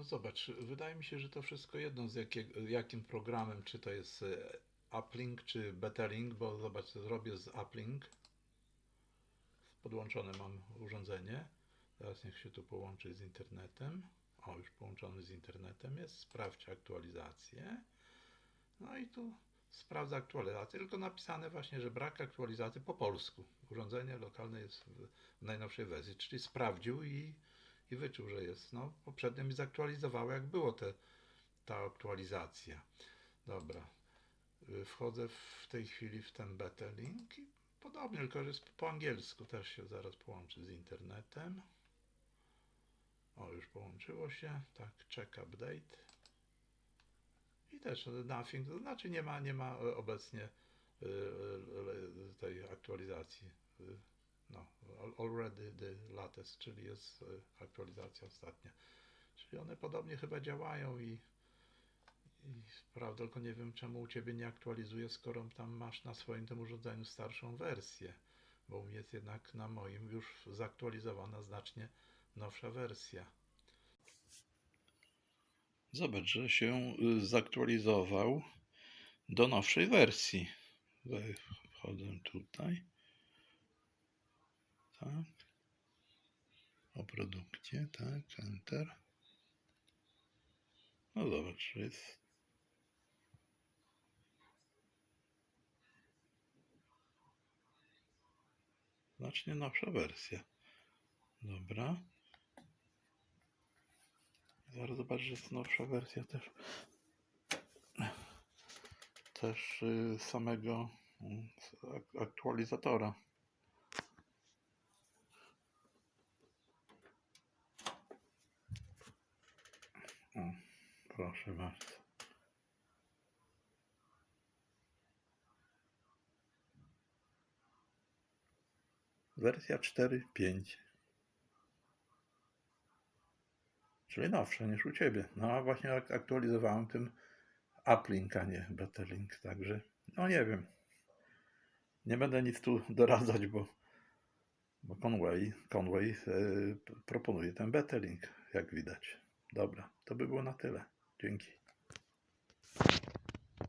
No zobacz, wydaje mi się, że to wszystko jedno z jakiego, jakim programem, czy to jest e, Uplink, czy Betterlink, bo zobacz, zrobię z Uplink. Podłączone mam urządzenie. Teraz niech się tu połączy z internetem. O, już połączony z internetem jest. Sprawdź aktualizację. No i tu sprawdza aktualizację, tylko napisane właśnie, że brak aktualizacji po polsku. Urządzenie lokalne jest w najnowszej wersji, czyli sprawdził i, i wyczuł, że jest. No, mi zaktualizowało, jak było te, ta aktualizacja. Dobra. Y, Wchodzę w tej chwili w ten beta link i podobnie, tylko że jest po angielsku też się zaraz połączy z internetem. O, już połączyło się. Tak, check update. I też nothing, to znaczy nie ma, nie ma obecnie y, y, tej aktualizacji. No, al- already the latest, czyli jest y, aktualizacja ostatnia. Czyli one podobnie chyba działają i, i prawda, tylko nie wiem czemu u Ciebie nie aktualizuje, skoro tam masz na swoim tym urządzeniu starszą wersję, bo u mnie jest jednak na moim już zaktualizowana znacznie nowsza wersja. Zobacz, że się y, zaktualizował do nowszej wersji. We- Wchodzę tutaj. Tak. O produkcie, tak, Enter. No zobacz, jest. Znacznie nowsza wersja. Dobra. Zaraz zobacz, że jest nowsza wersja też. Też y, samego mm, aktualizatora. O, proszę bardzo. Wersja 4.5. Czyli nowsza niż u Ciebie. No a właśnie ak- aktualizowałem tym Uplink, a nie Betterlink, także no nie wiem. Nie będę nic tu doradzać, bo, bo Conway, Conway p- proponuje ten Betterlink, jak widać. Dobra, to by było na tyle. Dzięki.